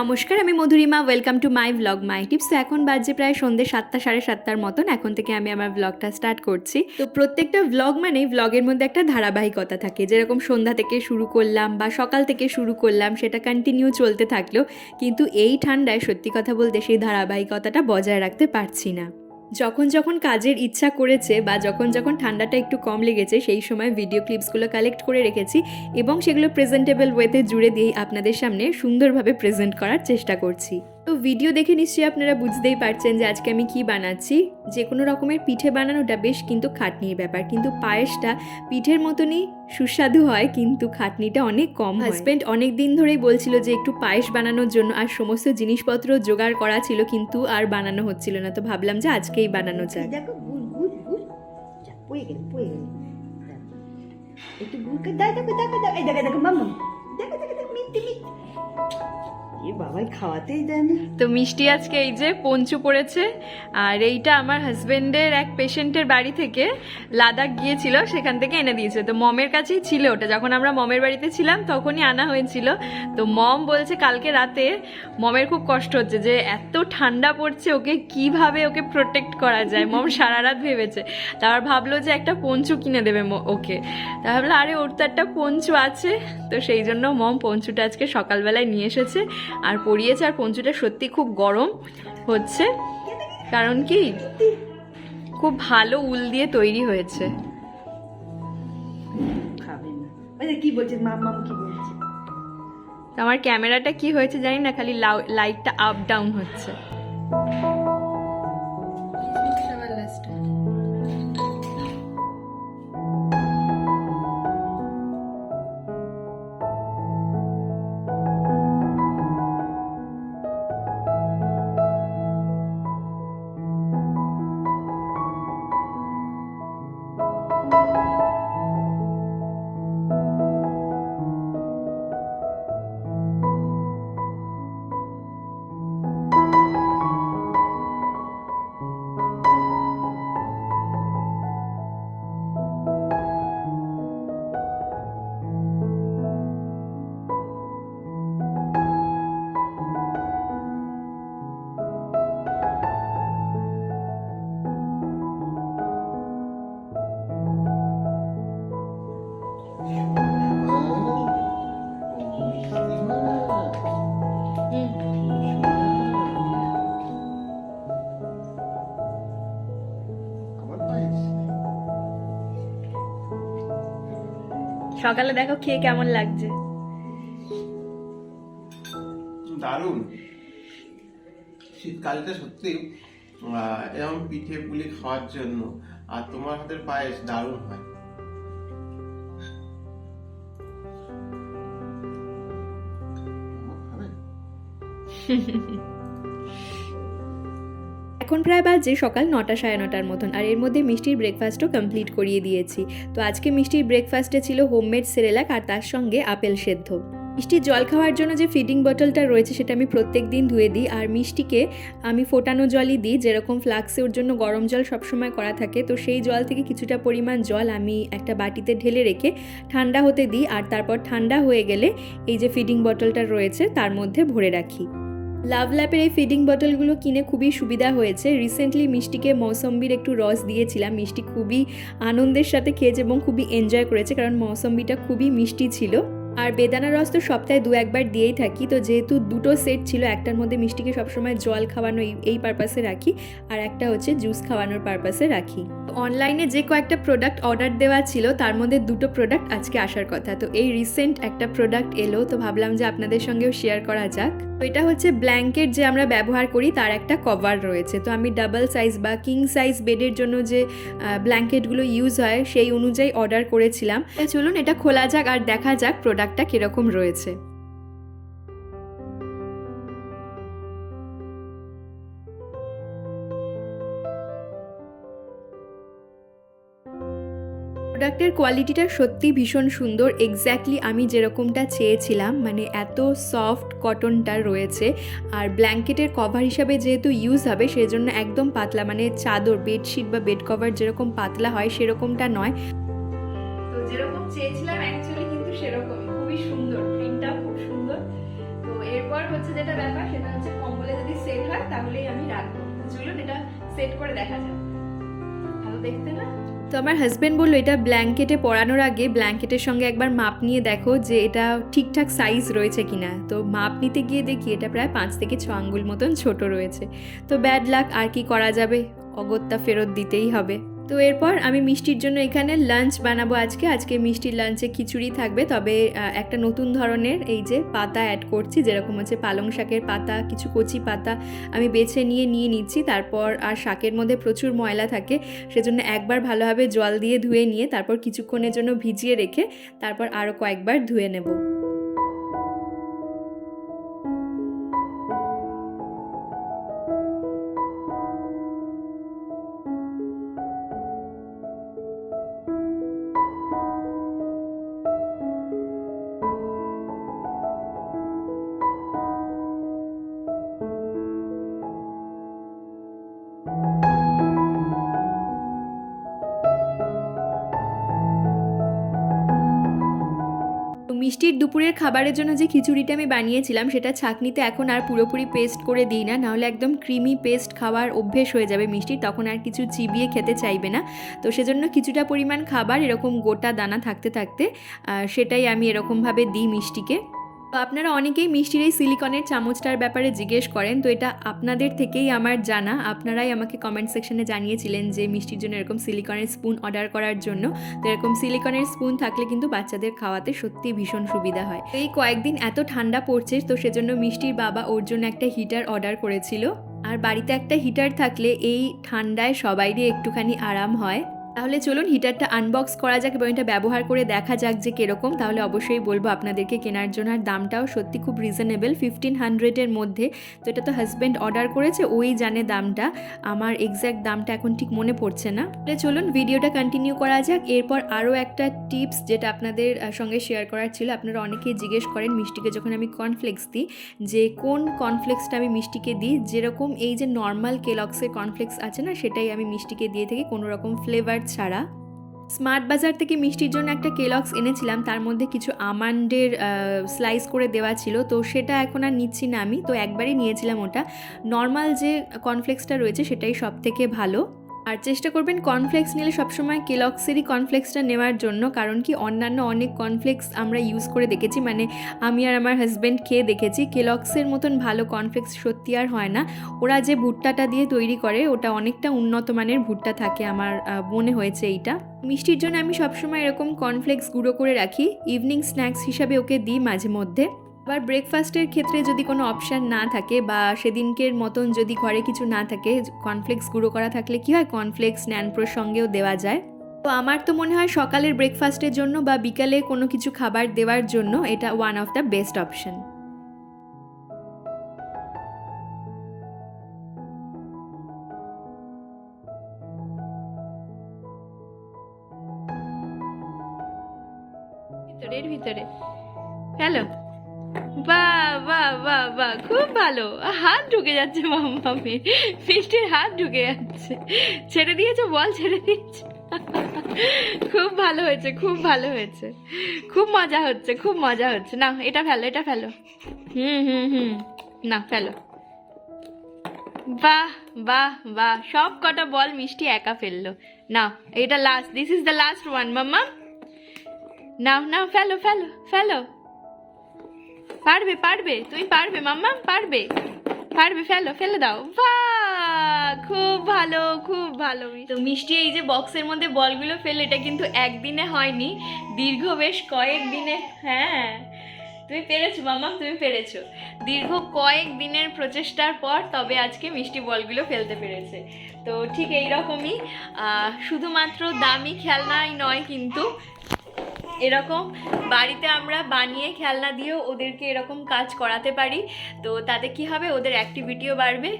নমস্কার, আমি Madhurima. Welcome to my blog my tips তো এখন বাজে প্রায় সন্ধ্যে সাতটা, সাড়ে সাতটার মতন। এখন থেকে আমি আমার ব্লগটা স্টার্ট করছি। তো প্রত্যেকটা ব্লগ মানে ব্লগের মধ্যে একটা ধারাবাহিকতা থাকে। যেরকম সন্ধ্যা থেকে শুরু করলাম বা সকাল থেকে শুরু করলাম, সেটা কন্টিনিউ চলতে থাকল কিন্তু এই ঠান্ডায় সত্যি কথা বলতে সেই ধারাবাহিকতাটা বজায় রাখতে পারছি না। যখন যখন কাজের ইচ্ছা করেছে বা যখন যখন ঠান্ডাটা একটু কম লেগেছে, সেই সময় ভিডিও ক্লিপসগুলো কালেক্ট করে রেখেছি এবং সেগুলো প্রেজেন্টেবল ওয়েতে জুড়ে দিয়েই আপনাদের সামনে সুন্দরভাবে প্রেজেন্ট করার চেষ্টা করছি। তো ভিডিও দেখে নিশ্চয়ই আপনারা বুঝতেই পারছেন যে আজকে আমি কি বানাচ্ছি। যে কোনো রকমের পিঠে বানানোটা বেশ কিন্তু খাটনির ব্যাপার। কিন্তু পায়েসটা পিঠের মতনই সুস্বাদু হয় কিন্তু খাটনিটা অনেক কম হাজব্যান্ড অনেক দিন ধরেই বলছিল যে একটু পায়েস বানানোর জন্য আর সমস্ত জিনিসপত্র জোগাড় করা ছিল কিন্তু আর বানানো হচ্ছিল না। তো ভাবলাম যে আজকেই বানানো এই যাক দেখো গুড় একটু গুড় কা দাও দেখো দেখো দেখো। এই দেখো দেখো মাম্মা। দেখো দেখো দেখো মিষ্টি মিষ্টি এ বাবাই খাওয়াতেই দেয় তো মিষ্টি আজকে এই যে পঞ্চু পড়েছে, আর এইটা আমার হাজবেন্ডের এক পেশেন্টের বাড়ি থেকে লাদাখ গিয়েছিল, সেখান থেকে এনে দিয়েছে। তো মমের কাছেই ছিল ওটা। যখন আমরা মমের বাড়িতে ছিলাম, তখনই আনা হয়েছিল। তো মম বলছে কালকে রাতে, মমের খুব কষ্ট হচ্ছে যে এত ঠান্ডা পড়ছে ওকে, কীভাবে ওকে প্রোটেক্ট করা যায়? মম সারা রাত ভেবেছে তারপর ভাবলো যে একটা পঞ্চু কিনে দেবে ওকে। তা ভাবলো, আরে, ওর তো একটা পঞ্চু আছে। তো সেই জন্য মম পঞ্চুটা আজকে সকালবেলায় নিয়ে এসেছে। আর পরিয়েছে আর পঞ্চুটা সত্যি খুব গরম হচ্ছে। কারণ কি? খুব ভালো উল দিয়ে তৈরি হয়েছে। যে কি বলছে? মাম্মাম কি বলছে? তো আমার ক্যামেরাটা কি হয়েছে জানি না খালি লাইটটা আপ ডাউন হচ্ছে। সকালে দেখো খেয়ে কেমন লাগছে। দারুণ। শীতকালটা সত্যি আহ, এরকম পিঠে পুলি খাওয়ার জন্য আর তোমার হাতের পায়েস দারুণ হয়। এখন প্রায় বাজে সকাল নটা সাড়ে নটার মতন, আর এর মধ্যে মিষ্টির ব্রেকফাস্টও কমপ্লিট করিয়ে দিয়েছি। তো আজকে মিষ্টির ব্রেকফাস্টে ছিল হোমমেড সেরেলাক আর তার সঙ্গে আপেল সেদ্ধ। মিষ্টির জল খাওয়ার জন্য যে ফিডিং বটলটা রয়েছে সেটা আমি প্রত্যেক দিন ধুয়ে দিই, আর মিষ্টিকে আমি ফোটানো জলই দিই, যেরকম ফ্লাক্সে ওর জন্য গরম জল সবসময় করা থাকে, তো সেই জল থেকে কিছুটা পরিমাণ জল আমি একটা বাটিতে ঢেলে রেখে ঠান্ডা হতে দিই, আর তারপর ঠান্ডা হয়ে গেলে এই যে ফিডিং বটলটা রয়েছে তার মধ্যে ভরে রাখি। লাভ ল্যাপের এই ফিডিং বটলগুলো কিনে খুবই সুবিধা হয়েছে। রিসেন্টলি মিষ্টিকে মৌসম্বির একটু রস দিয়েছিলাম। মিষ্টি খুবই আনন্দের সাথে খেয়েছে এবং খুবই এনজয় করেছে, কারণ মৌসম্বিটা খুবই মিষ্টি ছিল। আর বেদানা রস তো সপ্তাহে দু একবার দিয়েই থাকি, তো যেহেতু দুটো সেট ছিল, একটার মধ্যে মিষ্টিকে সবসময় জল খাওয়ানো এই- পারপাসে রাখি, আর একটা হচ্ছে জুস খাওয়ানোর পারপাসে রাখি। অনলাইনে যে কয়েকটা প্রোডাক্ট অর্ডার দেওয়া ছিল, তার মধ্যে দুটো প্রোডাক্ট আজকে আসার কথা। তো এই রিসেন্ট একটা প্রোডাক্ট এলো, তো ভাবলাম যে আপনাদের সঙ্গেও শেয়ার করা যাক। তো এটা হচ্ছে ব্ল্যাঙ্কেট যে আমরা ব্যবহার করি, তার একটা কভার রয়েছে। তো আমি ডাবল সাইজ বা কিং সাইজ বেডের জন্য যে ব্ল্যাঙ্কেটগুলো ইউজ হয়, সেই অনুযায়ী অর্ডার করেছিলাম। চলুন এটা খোলা যাক আর দেখা যাক কালারটা কীরকম রয়েছে? প্রোডাক্টের কোয়ালিটিটা সত্যি ভীষণ সুন্দর। এক্স্যাক্টলি আমি যেরকমটা চেয়েছিলাম মানে এত সফট কটনটা রয়েছে। আর ব্ল্যাঙ্কেটের কভার হিসাবে যেহেতু ইউজ হবে সেই জন্য একদম পাতলা মানে চাদর বেডশিট বা বেড কভার যেরকম পাতলা হয়, সেরকমটা নয়। তো যেরকম চেয়েছিলাম অ্যাকচুয়ালি কিন্তু সেরকম এরপর হচ্ছে যেটা ব্যাপার, সেটা হচ্ছে কম্বলে যদি সেট হয়, তাহলেই আমি রাখব। চলুন এটা সেট করে দেখা যাক। ভালো দেখতে না? তো আমার হাজব্যান্ড বলল, এটা ব্ল্যাঙ্কেটে পরানোর আগে ব্ল্যাঙ্কেটের সঙ্গে একবার মাপ নিয়ে দেখো যে এটা ঠিকঠাক সাইজ রয়েছে কিনা। তো মাপ নিতে গিয়ে দেখি এটা প্রায় পাঁচ থেকে ছ আঙ্গুল মতন ছোট রয়েছে। তো ব্যাড লাক আর কি করা যাবে? অগত্যা ফেরত দিতেই হবে। তো এরপর আমি মিষ্টির জন্য এখানে লাঞ্চ বানাবো আজকে। আজকে মিষ্টির লাঞ্চে খিচুড়ি থাকবে, তবে একটা নতুন ধরনের এই যে পাতা অ্যাড করছি, যেরকম হচ্ছে পালং শাকের পাতা, কিছু কচি পাতা আমি বেছে নিয়ে নিয়ে নিচ্ছি। তারপর আর শাকের মধ্যে প্রচুর ময়লা থাকে, সেজন্য একবার ভালোভাবে জল দিয়ে ধুয়ে নিয়ে, তারপর কিছুক্ষণের জন্য ভিজিয়ে রেখে, তারপর আরও কয়েকবার ধুয়ে নেব। মিষ্টির দুপুরের খাবারের জন্য যে খিচুড়িটা আমি বানিয়েছিলাম, সেটা ছাঁকনিতে এখন আর পুরোপুরি পেস্ট করে দিই না। নাহলে একদম ক্রিমি পেস্ট খাওয়ার অভ্যেস হয়ে যাবে মিষ্টি, তখন আর কিছু চিবিয়ে খেতে চাইবে না। তো সেজন্য কিছুটা পরিমাণ খাবার, এরকম গোটা দানা থাকতে থাকতে সেটাই আমি এরকমভাবে দিই মিষ্টিকে। তো আপনারা অনেকেই মিষ্টির এই সিলিকনের চামচটার ব্যাপারে জিজ্ঞেস করেন, তো এটা আপনাদের থেকেই আমার জানা। আপনারাই আমাকে কমেন্ট সেকশনে জানিয়েছিলেন যে মিষ্টির জন্য এরকম সিলিকনের স্পুন অর্ডার করার জন্য। তো এরকম সিলিকনের স্পুন থাকলে কিন্তু বাচ্চাদের খাওয়াতে সত্যি ভীষণ সুবিধা হয়। এই কয়েকদিন এত ঠান্ডা পড়ছে, তো সেজন্য মিষ্টির বাবা ওর জন্য একটা হিটার অর্ডার করেছিল। আর বাড়িতে একটা হিটার থাকলে এই ঠান্ডায় সবাইরই একটুখানি আরাম হয়। তাহলে চলুন হিটারটা আনবক্স করা যাক এবং এটা ব্যবহার করে দেখা যাক যে কীরকম। তাহলে অবশ্যই বলব আপনাদেরকে কেনার জন্য আর দামটাও সত্যি খুব রিজনেবল ফিফটিন হান্ড্রেডের মধ্যে। তো এটা তো হাজব্যান্ড অর্ডার করেছে, ওই জানে দামটা। আমার এক্স্যাক্ট দামটা এখন ঠিক মনে পড়ছে না। তাহলে চলুন ভিডিওটা কন্টিনিউ করা যাক। এরপর আরও একটা টিপস যেটা আপনাদের সঙ্গে শেয়ার করার ছিল। আপনারা অনেকেই জিজ্ঞেস করেন মিষ্টিকে যখন আমি কর্নফ্লেক্স দিই, যে কোন কর্নফ্লেক্সটা আমি মিষ্টিকে দিই? যেরকম এই যে নর্মাল কেলক্সের কর্নফ্লেক্স আছে না, সেটাই আমি মিষ্টিকে দিয়ে থাকি। কোনো রকম ফ্লেভার ছাড়া। স্মার্ট বাজার থেকে মিষ্টির জন্য একটা কেলক্স এনেছিলাম, তার মধ্যে কিছু আমান্ডের স্লাইস করে দেওয়া ছিল, তো সেটা এখন আর নিচ্ছি না আমি, তো একবারই নিয়েছিলাম ওটা। নর্মাল যে কর্নফ্লেক্সটা রয়েছে, সেটাই সব থেকে ভালো। আর চেষ্টা করবেন কর্নফ্লেক্স নিলে সবসময় কেলক্সেরই কর্নফ্লেক্সটা নেওয়ার জন্য, কারণ কি অন্যান্য অনেক কর্নফ্লেক্স আমরা ইউজ করে দেখেছি মানে আমি আর আমার হাজব্যান্ড খেয়ে দেখেছি, কেলক্সের মতন ভালো কর্নফ্লেক্স সত্যি আর হয় না। ওরা যে ভুট্টাটা দিয়ে তৈরি করে, ওটা অনেকটা উন্নত মানের ভুট্টা থাকে আমার মনে হয়েছে এইটা। মিষ্টির জন্য আমি সবসময় এরকম কর্নফ্লেক্স গুঁড়ো করে রাখি ইভিনিং স্ন্যাক্স হিসাবে ওকে দিই মাঝে মধ্যে। আবার ব্রেকফাস্টের ক্ষেত্রে যদি কোনো অপশান না থাকে বা সেদিনকের মতন যদি ঘরে কিছু না থাকে কর্নফ্লেক্স গুঁড়ো করা থাকলে কি হয়? কর্নফ্লেক্স ন্যানপ্রোর সঙ্গেও দেওয়া যায়। তো আমার তো মনে হয় সকালের ব্রেকফাস্টের জন্য বা বিকালে কোনো কিছু খাবার দেওয়ার জন্য এটা one of the best option ভিতরের ভিতরে। হ্যালো? বাহ বাহ বাহ বাহ, খুব ভালো। হাত ঢুকে যাচ্ছে মাম্মামে। মিষ্টির হাত ঢুকে যাচ্ছে। ছেড়ে দিয়েছ, বল, ছেড়ে দিয়েছ। খুব ভালো হয়েছে, খুব ভালো হয়েছে। খুব মজা হচ্ছে, খুব মজা হচ্ছে। না, এটা ফেলো এটা ফেলো। হুম হুম হুম। না, ফেলো। বাহ বাহ বাহ। সব কটা বল মিষ্টি একা ফেলল। না, এটা last this is the last one mamma. নাও নাও, ফেলো ফেলো ফেলো। পারবে পারবে। তুমি পারবে, মাম্মা, পারবে। পারবে, ফেলো, ফেলে দাও। খুব ভালো খুব ভালো তো মিষ্টি, এই যে বক্সের মধ্যে বলগুলো ফেলে, এটা কিন্তু একদিনে হয়নি, দীর্ঘ বেশ কয়েক দিনে। হ্যাঁ। তুমি পেরেছ, মাম্মা, তুমি পেরেছ। দীর্ঘ কয়েক দিনের প্রচেষ্টার পর তবে আজকে মিষ্টি বলগুলো ফেলতে পেরেছে। তো ঠিক এই রকমই শুধুমাত্র দামি খেলনাই নয় কিন্তু এরকম বাড়িতে আমরা বানিয়ে খেলনা দিয়েও ওদেরকে এরকম কাজ করাতে পারি। তো তাতে কি হবে? ওদের অ্যাক্টিভিটিও বাড়বে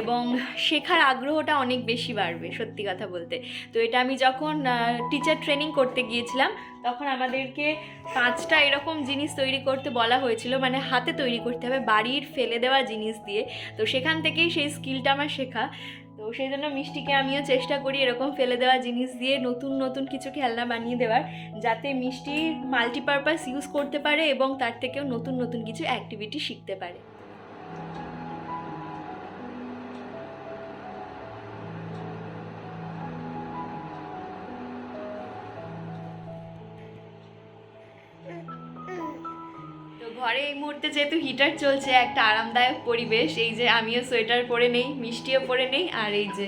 এবং শেখার আগ্রহটা অনেক বেশি বাড়বে, সত্যি কথা বলতে। তো এটা আমি যখন টিচার ট্রেনিং করতে গিয়েছিলাম, তখন আমাদেরকে পাঁচটা এরকম জিনিস তৈরি করতে বলা হয়েছিল। মানে হাতে তৈরি করতে হবে, বাড়ির ফেলে দেওয়া জিনিস দিয়ে। তো সেখান থেকেই সেই স্কিলটা আমার শেখা। তো সেই জন্য মিষ্টিকে আমিও চেষ্টা করি এরকম ফেলে দেওয়া জিনিস দিয়ে নতুন নতুন কিছু খেলনা বানিয়ে দেওয়ার, যাতে মিষ্টি মাল্টিপারপাস ইউজ করতে পারে এবং তার থেকেও নতুন নতুন কিছু অ্যাক্টিভিটি শিখতে পারে। এই মুহূর্তে যেহেতু হিটার চলছে একটা আরামদায়ক পরিবেশ। এই যে আমিও সোয়েটার পরে নেই মিষ্টিও পরে নেই আর এই যে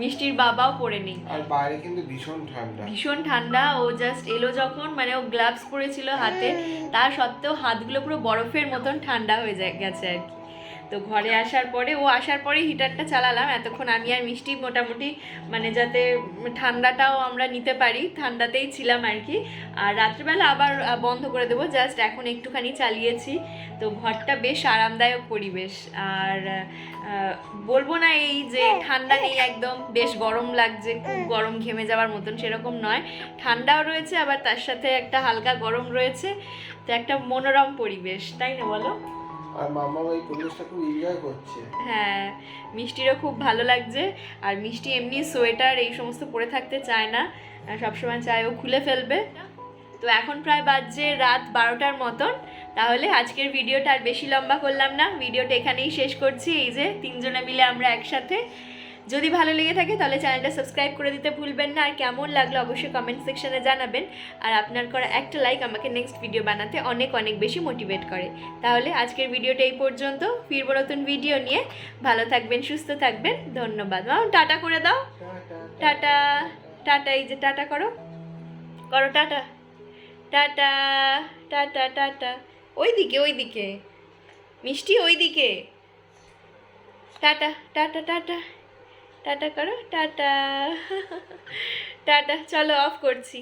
মিষ্টির বাবাও পরে নেই। আর বাইরে কিন্তু ভীষণ ঠান্ডা। ভীষণ ঠান্ডা ও জাস্ট এলো যখন মানে ও গ্লাভস পরেছিল হাতে। তা সত্ত্বেও হাতগুলো পুরো বরফের মতন ঠান্ডা হয়ে যায় গেছে আর কি। তো ঘরে আসার পরে, ও আসার পরে হিটারটা চালালাম। এতক্ষণ আমি আর মিষ্টি মোটামুটি মানে যাতে ঠান্ডাটাও আমরা নিতে পারি, ঠান্ডাতেই ছিলাম আর কি। আর রাত্রিবেলা আবার বন্ধ করে দেবো। জাস্ট এখন একটুখানি চালিয়েছি। তো ঘরটা বেশ আরামদায়ক পরিবেশ। আর বলব না এই যে ঠান্ডা নেই একদম, বেশ গরম লাগছে, খুব গরম ঘেমে যাওয়ার মতন সেরকম নয়। ঠান্ডাও রয়েছে, আবার তার সাথে একটা হালকা গরম রয়েছে। তো একটা মনোরম পরিবেশ, তাই না বলো? আর মামা এই পরিবেশটা খুব এনজয় করছে। হ্যাঁ মিষ্টিরও খুব ভালো লাগছে। আর মিষ্টি এমনি সোয়েটার এই সমস্ত পরে থাকতে চায় না। সবসময় চায় ও খুলে ফেলবে। তো এখন প্রায় বাজছে রাত বারোটার মতন। তাহলে আজকের ভিডিওটা আর বেশি লম্বা করলাম না। ভিডিওটা এখানেই শেষ করছি। এই যে তিনজনে মিলে আমরা একসাথে যদি ভালো লেগে থাকে তাহলে চ্যানেলটা সাবস্ক্রাইব করে দিতে ভুলবেন না। আর কেমন লাগল অবশ্যই কমেন্ট সেকশনে জানাবেন। আর আপনার করা একটা লাইক আমাকে নেক্সট ভিডিও বানাতে অনেক অনেক বেশি মোটিভেট করে। তাহলে আজকের ভিডিওটা এই পর্যন্ত। ফিরবো নতুন ভিডিও নিয়ে। ভালো থাকবেন, সুস্থ থাকবেন। ধন্যবাদ। মাম, টাটা করে দাও। টাটা। টাটা, এই যে টাটা করো। করো টাটা। Tata tata tata. ওই দিকে ওই দিকে মিষ্টি ওই দিকে টাটা টাটা টাটা। টাটা করো টাটা। টাটা চলো অফ করছি।